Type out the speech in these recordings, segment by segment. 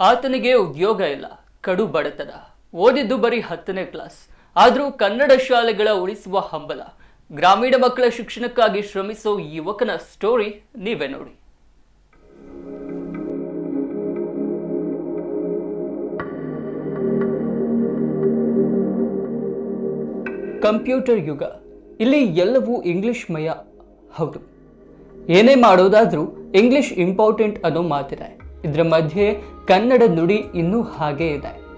ಆತನಿಗೆ ಉದ್ಯೋಗ ಇಲ್ಲ, ಕಡು ಬಡತನ. ಓದಿದ್ದು ಬರೀ ಹತ್ತನೇ ಕ್ಲಾಸ್ ಆದರೂ ಕನ್ನಡ ಶಾಲೆಗಳ ಉಳಿಸುವ ಹಂಬಲ. ಗ್ರಾಮೀಣ ಮಕ್ಕಳ ಶಿಕ್ಷಣಕ್ಕಾಗಿ ಶ್ರಮಿಸೋ ಯುವಕನ ಸ್ಟೋರಿ ನೀವೇ ನೋಡಿ. ಕಂಪ್ಯೂಟರ್ ಯುಗ. ಇಲ್ಲಿ ಎಲ್ಲವೂ ಇಂಗ್ಲಿಷ್ ಮಯ. ಹೌದು. ಏನೇ ಮಾಡೋದಾದ್ರೂ ಇಂಗ್ಲಿಷ್ ಇಂಪಾರ್ಟೆಂಟ್ ಅನ್ನೋ ಮಾತಿದೆ. ಇದರ ಮಧ್ಯೆ ಕನ್ನಡ ನುಡಿ ಇನ್ನೂ ಹಾಗೇ ಇದೆ.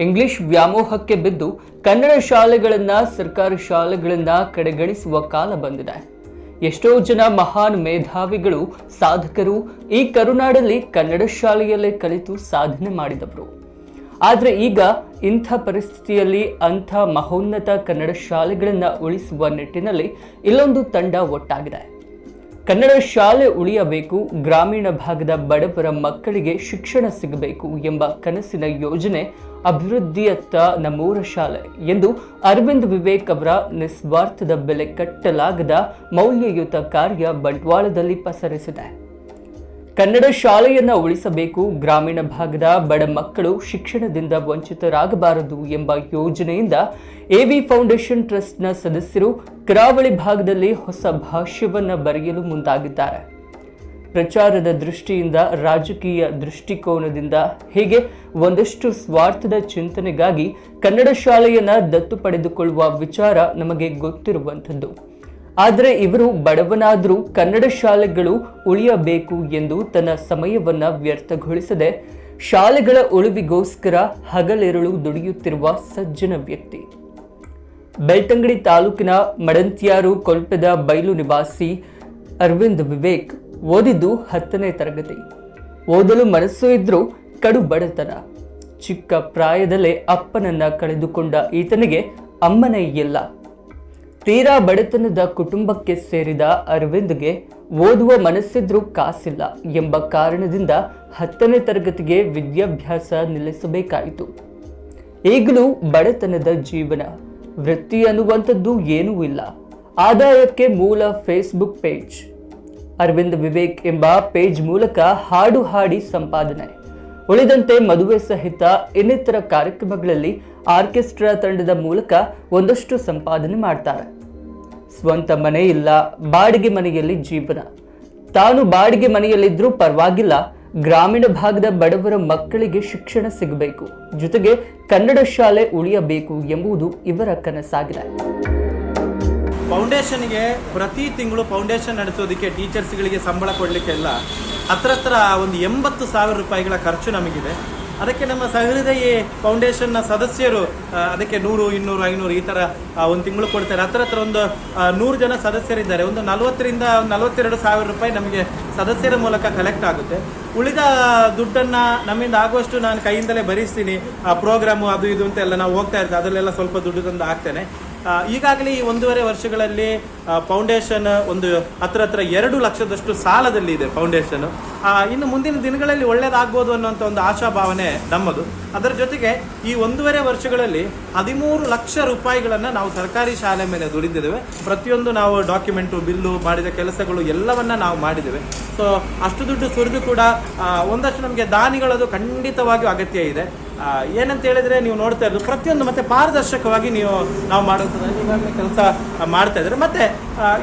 ಇಂಗ್ಲಿಷ್ ವ್ಯಾಮೋಹಕ್ಕೆ ಬಿದ್ದು ಕನ್ನಡ ಶಾಲೆಗಳನ್ನ, ಸರ್ಕಾರಿ ಶಾಲೆಗಳನ್ನು ಕಡೆಗಣಿಸುವ ಕಾಲ ಬಂದಿದೆ. ಎಷ್ಟೋ ಜನ ಮಹಾನ್ ಮೇಧಾವಿಗಳು, ಸಾಧಕರು ಈ ಕರುನಾಡಲ್ಲಿ ಕನ್ನಡ ಶಾಲೆಯಲ್ಲೇ ಕಲಿತು ಸಾಧನೆ ಮಾಡಿದವರು. ಆದರೆ ಈಗ ಇಂಥ ಪರಿಸ್ಥಿತಿಯಲ್ಲಿ ಅಂಥ ಮಹೋನ್ನತ ಕನ್ನಡ ಶಾಲೆಗಳನ್ನು ಉಳಿಸುವ ನಿಟ್ಟಿನಲ್ಲಿ ಇಲ್ಲೊಂದು ತಂಡ ಒಟ್ಟಾಗಿದೆ. ಕನ್ನಡ ಶಾಲೆ ಉಳಿಯಬೇಕು, ಗ್ರಾಮೀಣ ಭಾಗದ ಬಡವರ ಮಕ್ಕಳಿಗೆ ಶಿಕ್ಷಣ ಸಿಗಬೇಕು ಎಂಬ ಕನಸಿನ ಯೋಜನೆ ಅಭಿವೃದ್ಧಿಯತ್ತ ನಮ್ಮೂರ ಶಾಲೆ ಎಂದು ಅರವಿಂದ್ ವಿವೇಕ್ ಅವರ ನಿಸ್ವಾರ್ಥದ ಬೆಲೆ ಕಟ್ಟಲಾಗದ ಮೌಲ್ಯಯುತ ಕಾರ್ಯ ಬಂಟ್ವಾಳದಲ್ಲಿ ಪಸರಿಸಿದೆ. ಕನ್ನಡ ಶಾಲೆಯನ್ನ ಉಳಿಸಬೇಕು, ಗ್ರಾಮೀಣ ಭಾಗದ ಬಡ ಮಕ್ಕಳು ಶಿಕ್ಷಣದಿಂದ ವಂಚಿತರಾಗಬಾರದು ಎಂಬ ಯೋಜನೆಯಿಂದ ಎವಿ ಫೌಂಡೇಶನ್ ಟ್ರಸ್ಟ್ನ ಸದಸ್ಯರು ಕರಾವಳಿ ಭಾಗದಲ್ಲಿ ಹೊಸ ಭಾಷ್ಯವನ್ನು ಬರೆಯಲು ಮುಂದಾಗಿದ್ದಾರೆ. ಪ್ರಚಾರದ ದೃಷ್ಟಿಯಿಂದ, ರಾಜಕೀಯ ದೃಷ್ಟಿಕೋನದಿಂದ ಹೀಗೆ ಒಂದಷ್ಟು ಸ್ವಾರ್ಥದ ಚಿಂತನೆಗಾಗಿ ಕನ್ನಡ ಶಾಲೆಯನ್ನ ದತ್ತು ಪಡೆದುಕೊಳ್ಳುವ ವಿಚಾರ ನಮಗೆ ಗೊತ್ತಿರುವಂಥದ್ದು. ಆದರೆ ಇವರು ಬಡವನಾದರೂ ಕನ್ನಡ ಶಾಲೆಗಳು ಉಳಿಯಬೇಕು ಎಂದು ತನ್ನ ಸಮಯವನ್ನ ವ್ಯರ್ಥಗೊಳಿಸದೆ ಶಾಲೆಗಳ ಉಳಿವಿಗೋಸ್ಕರ ಹಗಲಿರುಳು ದುಡಿಯುತ್ತಿರುವ ಸಜ್ಜನ ವ್ಯಕ್ತಿ. ಬೆಳ್ತಂಗಡಿ ತಾಲೂಕಿನ ಮಡಂತ್ಯಾರು ಕೊಲ್ಪದ ಬಯಲು ನಿವಾಸಿ ಅರವಿಂದ್ ವಿವೇಕ್ ಓದಿದ್ದು ಹತ್ತನೇ ತರಗತಿ. ಓದಲು ಮನಸ್ಸು ಇದ್ರೂ ಕಡು ಬಡತನ ಚಿಕ್ಕ ಪ್ರಾಯದಲ್ಲೇ ಅಪ್ಪನನ್ನ ಕಳೆದುಕೊಂಡ ಈತನಿಗೆ ಅಮ್ಮನೇ ಇಲ್ಲ. ತೀರಾ ಬಡತನದ ಕುಟುಂಬಕ್ಕೆ ಸೇರಿದ ಅರವಿಂದ್ಗೆ ಓದುವ ಮನಸ್ಸಿದ್ರೂ ಕಾಸಿಲ್ಲ ಎಂಬ ಕಾರಣದಿಂದ ಹತ್ತನೇ ತರಗತಿಗೆ ವಿದ್ಯಾಭ್ಯಾಸ ನಿಲ್ಲಿಸಬೇಕಾಯಿತು. ಈಗಲೂ ಬಡತನದ ಜೀವನ, ವೃತ್ತಿ ಅನ್ನುವಂಥದ್ದು ಏನೂ ಇಲ್ಲ. ಆದಾಯಕ್ಕೆ ಮೂಲ ಫೇಸ್ಬುಕ್ ಪೇಜ್ ಅರವಿಂದ್ ವಿವೇಕ್ ಎಂಬ ಪೇಜ್ ಮೂಲಕ ಹಾಡು ಹಾಡಿ ಸಂಪಾದನೆ. ಉಳಿದಂತೆ ಮದುವೆ ಸಹಿತ ಇನ್ನಿತರ ಕಾರ್ಯಕ್ರಮಗಳಲ್ಲಿ ಆರ್ಕೆಸ್ಟ್ರಾ ತಂಡದ ಮೂಲಕ ಒಂದಷ್ಟು ಸಂಪಾದನೆ ಮಾಡ್ತಾರೆ. ಸ್ವಂತ ಮನೆ ಇಲ್ಲ, ಬಾಡಿಗೆ ಮನೆಯಲ್ಲಿ ಜೀವನ. ತಾನು ಬಾಡಿಗೆ ಮನೆಯಲ್ಲಿದ್ರೂ ಪರವಾಗಿಲ್ಲ, ಗ್ರಾಮೀಣ ಭಾಗದ ಬಡವರ ಮಕ್ಕಳಿಗೆ ಶಿಕ್ಷಣ ಸಿಗಬೇಕು. ಜೊತೆಗೆ ಕನ್ನಡ ಶಾಲೆ ಉಳಿಯಬೇಕು ಎಂಬುದು ಇವರ ಕನಸಾಗಿದೆ. ಫೌಂಡೇಶನ್ಗೆ ಪ್ರತಿ ತಿಂಗಳು ಫೌಂಡೇಶನ್ ನಡೆಸೋದಕ್ಕೆ ಟೀಚರ್ಸ್ಗಳಿಗೆ ಸಂಬಳ ಕೊಡಲಿಕ್ಕೆಲ್ಲ ಹತ್ರ ಹತ್ರ ಒಂದು ಎಂಬತ್ತು ಸಾವಿರ ರೂಪಾಯಿಗಳ ಖರ್ಚು ನಮಗಿದೆ. ಅದಕ್ಕೆ ನಮ್ಮ ಸಹೃದಯಿ ಫೌಂಡೇಶನ್ನ ಸದಸ್ಯರು ಅದಕ್ಕೆ ನೂರು, ಇನ್ನೂರು, ಐನೂರು ಈ ಥರ ಒಂದು ತಿಂಗಳು ಕೊಡ್ತಾರೆ. ಹತ್ರ ಹತ್ರ ಒಂದು ನೂರು ಜನ ಸದಸ್ಯರಿದ್ದಾರೆ. ಒಂದು ನಲವತ್ತರಿಂದ ನಲವತ್ತೆರಡು ಸಾವಿರ ರೂಪಾಯಿ ನಮಗೆ ಸದಸ್ಯರ ಮೂಲಕ ಕಲೆಕ್ಟ್ ಆಗುತ್ತೆ. ಉಳಿದ ದುಡ್ಡನ್ನು ನಮ್ಮಿಂದ ಆಗುವಷ್ಟು ನಾನು ಕೈಯಿಂದಲೇ ಭರಿಸ್ತೀನಿ. ಆ ಪ್ರೋಗ್ರಾಮು ಅದು ಇದು ಅಂತ ಎಲ್ಲ ನಾವು ಹೋಗ್ತಾ ಇರ್ತೀವಿ. ಅದರಲ್ಲೆಲ್ಲ ಸ್ವಲ್ಪ ದುಡ್ಡು ತಂದು ಹಾಕ್ತೇನೆ. ಈಗಾಗಲೇ ಈ ಒಂದೂವರೆ ವರ್ಷಗಳಲ್ಲಿ ಫೌಂಡೇಶನ್ ಒಂದು ಹತ್ರ ಹತ್ರ ಎರಡು ಲಕ್ಷದಷ್ಟು ಸಾಲದಲ್ಲಿ ಇದೆ ಫೌಂಡೇಶನ್ ಇನ್ನು ಮುಂದಿನ ದಿನಗಳಲ್ಲಿ ಒಳ್ಳೇದಾಗ್ಬೋದು ಅನ್ನುವಂಥ ಒಂದು ಆಶಾಭಾವನೆ ನಮ್ಮದು. ಅದರ ಜೊತೆಗೆ ಈ ಒಂದೂವರೆ ವರ್ಷಗಳಲ್ಲಿ ಹದಿಮೂರು ಲಕ್ಷ ರೂಪಾಯಿಗಳನ್ನು ನಾವು ಸರ್ಕಾರಿ ಶಾಲೆ ಮೇಲೆ ದುಡಿದಿದ್ದೇವೆ. ಪ್ರತಿಯೊಂದು ನಾವು ಡಾಕ್ಯುಮೆಂಟು, ಬಿಲ್ಲು, ಮಾಡಿದ ಕೆಲಸಗಳು ಎಲ್ಲವನ್ನ ನಾವು ಮಾಡಿದ್ದೇವೆ. ಸೊ ಅಷ್ಟು ದುಡ್ಡು ಸುರಿದು ಕೂಡ ಒಂದಷ್ಟು ನಮಗೆ ದಾನಿಗಳದು ಖಂಡಿತವಾಗಿಯೂ ಅಗತ್ಯ ಇದೆ. ಏನಂತ ಹೇಳಿದ್ರೆ ನೀವು ನೋಡ್ತಾ ಇರೋದು ಪ್ರತಿಯೊಂದು ಮತ್ತೆ ಪಾರದರ್ಶಕವಾಗಿ ನೀವು ನಾವು ಮಾಡುವಂಥದ್ದು. ಕೆಲಸ ಮಾಡ್ತಾ ಇದ್ದಾರೆ. ಮತ್ತೆ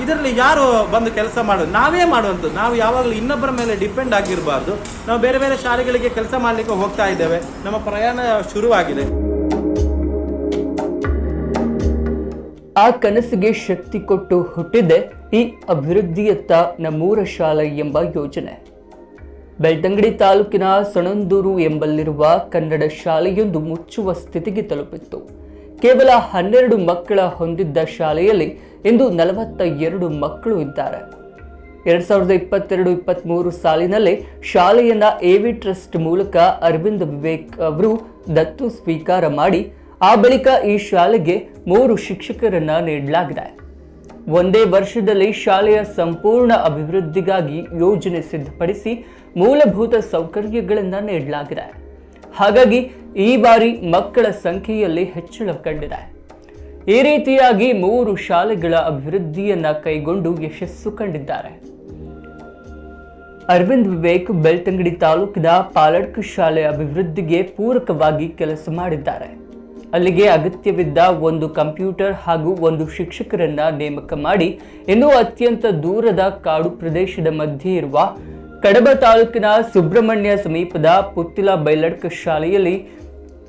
ಇದರಲ್ಲಿ ಯಾರು ಬಂದು ಕೆಲಸ ಮಾಡೋದು? ನಾವೇ ಮಾಡುವಂಥದ್ದು. ನಾವು ಯಾವಾಗಲೂ ಇನ್ನೊಬ್ಬರ ಮೇಲೆ ಡಿಪೆಂಡ್ ಆಗಿರಬಾರ್ದು. ನಾವು ಬೇರೆ ಬೇರೆ ಶಾಲೆಗಳಿಗೆ ಕೆಲಸ ಮಾಡಲಿಕ್ಕೆ ಹೋಗ್ತಾ ಇದ್ದೇವೆ. ನಮ್ಮ ಪ್ರಯಾಣ ಶುರುವಾಗಿದೆ. ಆ ಕನಸಿಗೆ ಶಕ್ತಿ ಕೊಟ್ಟು ಹುಟ್ಟಿದೆ ಈ ಅಭಿವೃದ್ಧಿಯತ್ತ ನಮ್ಮೂರ ಶಾಲೆ ಎಂಬ ಯೋಜನೆ. ಬೆಳ್ತಂಗಡಿ ತಾಲೂಕಿನ ಸಣಂದೂರು ಎಂಬಲ್ಲಿರುವ ಕನ್ನಡ ಶಾಲೆಯೊಂದು ಮುಚ್ಚುವ ಸ್ಥಿತಿಗೆ ತಲುಪಿತ್ತು. ಕೇವಲ ಹನ್ನೆರಡು ಮಕ್ಕಳ ಹೊಂದಿದ್ದ ಶಾಲೆಯಲ್ಲಿ ಇಂದು ನಲವತ್ತ ಎರಡು ಮಕ್ಕಳು ಇದ್ದಾರೆ. ಎರಡ್ ಸಾವಿರದ ಇಪ್ಪತ್ತೆರಡು ಇಪ್ಪತ್ತ್ಮೂರು ಸಾಲಿನಲ್ಲಿ ಶಾಲೆಯನ್ನ ಎವಿ ಟ್ರಸ್ಟ್ ಮೂಲಕ ಅರವಿಂದ್ ವಿವೇಕ್ ಅವರು ದತ್ತು ಸ್ವೀಕಾರ ಮಾಡಿ, ಆ ಬಳಿಕ ಈ ಶಾಲೆಗೆ ಮೂರು ಶಿಕ್ಷಕರನ್ನ ನೀಡಲಾಗಿದೆ. ಒಂದೇ ವರ್ಷದಲ್ಲಿ ಶಾಲೆಯ ಸಂಪೂರ್ಣ ಅಭಿವೃದ್ಧಿಗಾಗಿ ಯೋಜನೆ ಸಿದ್ಧಪಡಿಸಿ ಮೂಲಭೂತ ಸೌಕರ್ಯಗಳನ್ನು ನೀಡಲಾಗಿದೆ. ಹಾಗಾಗಿ ಈ ಬಾರಿ ಮಕ್ಕಳ ಸಂಖ್ಯೆಯಲ್ಲಿ ಹೆಚ್ಚಳ ಕಂಡಿದೆ. ಈ ರೀತಿಯಾಗಿ ಮೂರು ಶಾಲೆಗಳ ಅಭಿವೃದ್ಧಿಯನ್ನ ಕೈಗೊಂಡು ಯಶಸ್ಸು ಕಂಡಿದ್ದಾರೆ. ಅರವಿಂದ್ ವಿವೇಕ್ ಬೆಳ್ತಂಗಡಿ ತಾಲೂಕಿನ ಪಾಲಡ್ಕ ಶಾಲೆ ಅಭಿವೃದ್ಧಿಗೆ ಪೂರಕವಾಗಿ ಕೆಲಸ ಮಾಡಿದ್ದಾರೆ. ಅಲ್ಲಿಗೆ ಅಗತ್ಯವಿದ್ದ ಒಂದು ಕಂಪ್ಯೂಟರ್ ಹಾಗೂ ಒಂದು ಶಿಕ್ಷಕರನ್ನ ನೇಮಕ ಮಾಡಿ, ಇನ್ನೂ ಅತ್ಯಂತ ದೂರದ ಕಾಡು ಪ್ರದೇಶದ ಮಧ್ಯೆ ಇರುವ ಕಡಬ ತಾಲೂಕಿನ ಸುಬ್ರಹ್ಮಣ್ಯ ಸಮೀಪದ ಪುತ್ತಿಲ ಬೈಲಡ್ಕ ಶಾಲೆಯಲ್ಲಿ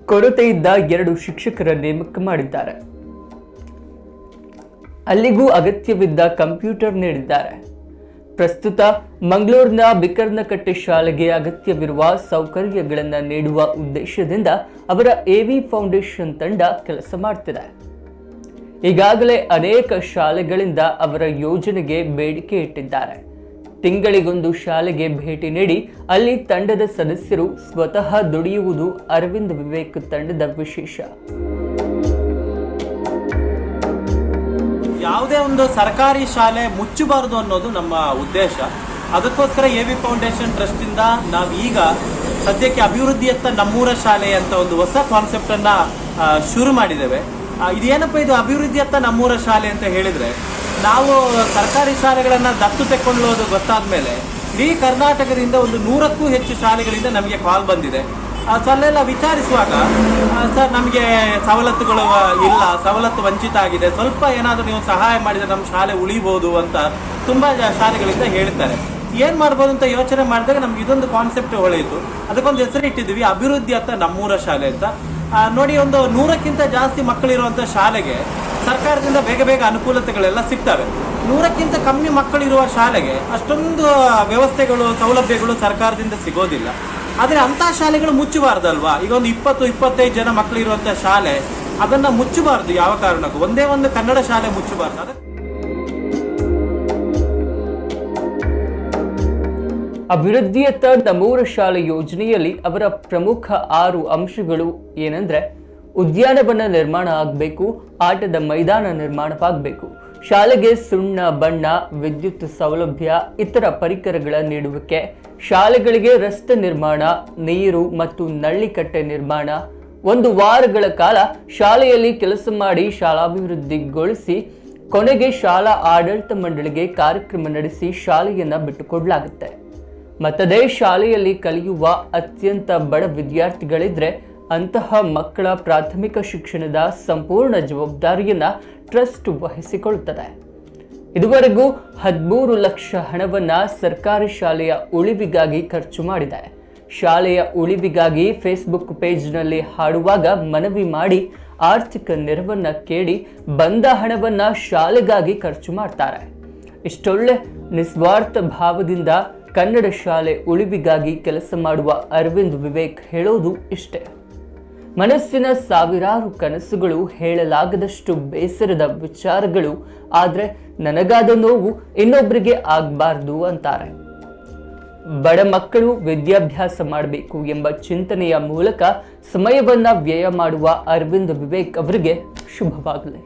ಕೊರತೆಯಿದ್ದ ಎರಡು ಶಿಕ್ಷಕರ ನೇಮಕ ಮಾಡಿದ್ದಾರೆ. ಅಲ್ಲಿಗೂ ಅಗತ್ಯವಿದ್ದ ಕಂಪ್ಯೂಟರ್ ನೀಡಿದ್ದಾರೆ. ಪ್ರಸ್ತುತ ಮಂಗಳೂರಿನ ಬಿಕರ್ನಕಟ್ಟೆ ಶಾಲೆಗೆ ಅಗತ್ಯವಿರುವ ಸೌಕರ್ಯಗಳನ್ನು ನೀಡುವ ಉದ್ದೇಶದಿಂದ ಅವರ ಎವಿ ಫೌಂಡೇಶನ್ ತಂಡ ಕೆಲಸ ಮಾಡ್ತಿದೆ. ಈಗಾಗಲೇ ಅನೇಕ ಶಾಲೆಗಳಿಂದ ಅವರ ಯೋಜನೆಗೆ ಬೇಡಿಕೆ ಇಟ್ಟಿದ್ದಾರೆ. ತಿಂಗಳಿಗೊಂದು ಶಾಲೆಗೆ ಭೇಟಿ ನೀಡಿ ಅಲ್ಲಿ ತಂಡದ ಸದಸ್ಯರು ಸ್ವತಃ ದುಡಿಯುವುದು ಅರವಿಂದ್ ವಿವೇಕ್ ತಂಡದ ವಿಶೇಷ. ಒಂದು ಸರ್ಕಾರಿ ಶಾಲೆ ಮುಚ್ಚಬಾರದು ಅನ್ನೋದು ನಮ್ಮ ಉದ್ದೇಶ. ಅದಕ್ಕೋಸ್ಕರ ಎ ವಿ ಫೌಂಡೇಶನ್ ಟ್ರಸ್ಟಿಂದ ನಾವು ಈಗ ಸದ್ಯಕ್ಕೆ ಅಭಿವೃದ್ಧಿಯತ್ತ ನಮ್ಮೂರ ಶಾಲೆ ಅಂತ ಒಂದು ಹೊಸ ಕಾನ್ಸೆಪ್ಟನ್ನು ಶುರು ಮಾಡಿದ್ದೇವೆ. ಇದೇನಪ್ಪ ಇದು ಅಭಿವೃದ್ಧಿಯತ್ತ ನಮ್ಮೂರ ಶಾಲೆ ಅಂತ ಹೇಳಿದರೆ, ನಾವು ಸರ್ಕಾರಿ ಶಾಲೆಗಳನ್ನು ದತ್ತು ತೆಕ್ಕೊಳ್ಳೋದು ಗೊತ್ತಾದ ಮೇಲೆ ಇಡೀ ಕರ್ನಾಟಕದಿಂದ ಒಂದು ನೂರಕ್ಕೂ ಹೆಚ್ಚು ಶಾಲೆಗಳಿಂದ ನಮಗೆ ಕಾಲ್ ಬಂದಿದೆ. ಆ, ಸೊ ಅಲ್ಲೆಲ್ಲ ವಿಚಾರಿಸುವಾಗ ಸರ್ ನಮಗೆ ಸವಲತ್ತುಗಳು ಇಲ್ಲ ಸವಲತ್ತು ವಂಚಿತ ಆಗಿದೆ. ಸ್ವಲ್ಪ ಏನಾದರೂ ನೀವು ಸಹಾಯ ಮಾಡಿದರೆ ನಮ್ಮ ಶಾಲೆ ಉಳಿಬೋದು ಅಂತ ತುಂಬ ಶಾಲೆಗಳಿಂದ ಹೇಳ್ತಾರೆ. ಏನು ಮಾಡ್ಬೋದು ಅಂತ ಯೋಚನೆ ಮಾಡಿದಾಗ ನಮ್ಗೆ ಇದೊಂದು ಕಾನ್ಸೆಪ್ಟ್ ಹೊಳೆಯಿತು. ಅದಕ್ಕೊಂದು ಹೆಸರು ಇಟ್ಟಿದ್ವಿ ಅಭಿವೃದ್ಧಿ ಅಂತ ನಮ್ಮೂರ ಶಾಲೆ ಅಂತ. ನೋಡಿ ಒಂದು ನೂರಕ್ಕಿಂತ ಜಾಸ್ತಿ ಮಕ್ಕಳಿರುವಂಥ ಶಾಲೆಗೆ ಸರ್ಕಾರದಿಂದ ಬೇಗ ಬೇಗ ಅನುಕೂಲತೆಗಳೆಲ್ಲ ಸಿಗ್ತವೆ. ನೂರಕ್ಕಿಂತ ಕಮ್ಮಿ ಮಕ್ಕಳಿರುವ ಶಾಲೆಗೆ ಅಷ್ಟೊಂದು ವ್ಯವಸ್ಥೆಗಳು ಸೌಲಭ್ಯಗಳು ಸರ್ಕಾರದಿಂದ ಸಿಗೋದಿಲ್ಲ. ಆದರೆ ಅಂಥ ಶಾಲೆಗಳು ಮುಚ್ಚಬಾರ್ದಲ್ವಾ? ಈಗ ಒಂದು ಇಪ್ಪತ್ತು, ಇಪ್ಪತ್ತೈದು ಜನ ಮಕ್ಕಳು ಇರುವಂಥ ಶಾಲೆ, ಅದನ್ನು ಮುಚ್ಚಬಾರ್ದು ಯಾವ ಕಾರಣಕ್ಕೂ. ಒಂದೇ ಒಂದು ಕನ್ನಡ ಶಾಲೆ ಮುಚ್ಚಬಾರ್ದು. ಅದೇ ಅಭಿವೃದ್ಧಿಯತ್ತ ನಮೂರ ಶಾಲೆ ಯೋಜನೆಯಲ್ಲಿ ಅವರ ಪ್ರಮುಖ ಆರು ಅಂಶಗಳು ಏನಂದ್ರೆ, ಉದ್ಯಾನವನ ನಿರ್ಮಾಣ ಆಗಬೇಕು, ಆಟದ ಮೈದಾನ ನಿರ್ಮಾಣವಾಗಬೇಕು. ಶಾಲೆಗೆ ಸುಣ್ಣ, ಬಣ್ಣ, ವಿದ್ಯುತ್ ಸೌಲಭ್ಯ, ಇತರ ಪರಿಕರಗಳ ನೀಡುವಿಕೆ, ಶಾಲೆಗಳಿಗೆ ರಸ್ತೆ ನಿರ್ಮಾಣ, ನೀರು ಮತ್ತು ನಳ್ಳಿಕಟ್ಟೆ ನಿರ್ಮಾಣ. ಒಂದು ವಾರಗಳ ಕಾಲ ಶಾಲೆಯಲ್ಲಿ ಕೆಲಸ ಮಾಡಿ ಶಾಲಾಭಿವೃದ್ಧಿಗೊಳಿಸಿ ಕೊನೆಗೆ ಶಾಲಾ ಆಡಳಿತ ಮಂಡಳಿಗೆ ಕಾರ್ಯಕ್ರಮ ನಡೆಸಿ ಶಾಲೆಯನ್ನು ಬಿಟ್ಟುಕೊಡಲಾಗುತ್ತೆ. ಮತ್ತದೇ ಶಾಲೆಯಲ್ಲಿ ಕಲಿಯುವ ಅತ್ಯಂತ ಬಡ ವಿದ್ಯಾರ್ಥಿಗಳಿದ್ರೆ ಅಂತಹ ಮಕ್ಕಳ ಪ್ರಾಥಮಿಕ ಶಿಕ್ಷಣದ ಸಂಪೂರ್ಣ ಜವಾಬ್ದಾರಿಯನ್ನ ಟ್ರಸ್ಟ್ ವಹಿಸಿಕೊಳ್ಳುತ್ತದೆ ಇದುವರೆಗೂ ಹದಿಮೂರು ಲಕ್ಷ ಹಣವನ್ನ ಸರ್ಕಾರಿ ಶಾಲೆಯ ಉಳಿವಿಗಾಗಿ ಖರ್ಚು ಮಾಡಿದೆ. ಶಾಲೆಯ ಉಳಿವಿಗಾಗಿ ಫೇಸ್ಬುಕ್ ಪೇಜ್ನಲ್ಲಿ ಹಾಡುವಾಗ ಮನವಿ ಮಾಡಿ ಆರ್ಥಿಕ ನೆರವನ್ನು ಕೇಳಿ ಬಂದ ಹಣವನ್ನ ಶಾಲೆಗಾಗಿ ಖರ್ಚು ಮಾಡ್ತಾರೆ. ಇಷ್ಟೊಳ್ಳೆ ನಿಸ್ವಾರ್ಥ ಭಾವದಿಂದ ಕನ್ನಡ ಶಾಲೆ ಉಳಿವಿಗಾಗಿ ಕೆಲಸ ಮಾಡುವ ಅರವಿಂದ್ ವಿವೇಕ್ ಹೇಳೋದು ಇಷ್ಟೇ. ಮನಸ್ಸಿನ ಸಾವಿರಾರು ಕನಸುಗಳು ಹೇಳಲಾಗದಷ್ಟು ಬೇಸರದ ವಿಚಾರಗಳು, ಆದರೆ ನನಗಾದ ನೋವು ಇನ್ನೊಬ್ಬರಿಗೆ ಆಗಬಾರ್ದು ಅಂತಾರೆ. ಬಡ ಮಕ್ಕಳು ವಿದ್ಯಾಭ್ಯಾಸ ಮಾಡಬೇಕು ಎಂಬ ಚಿಂತನೆಯ ಮೂಲಕ ಸಮಯವನ್ನು ವ್ಯಯ ಮಾಡುವ ಅರವಿಂದ್ ವಿವೇಕ್ ಅವರಿಗೆ ಶುಭವಾಗಲಿ.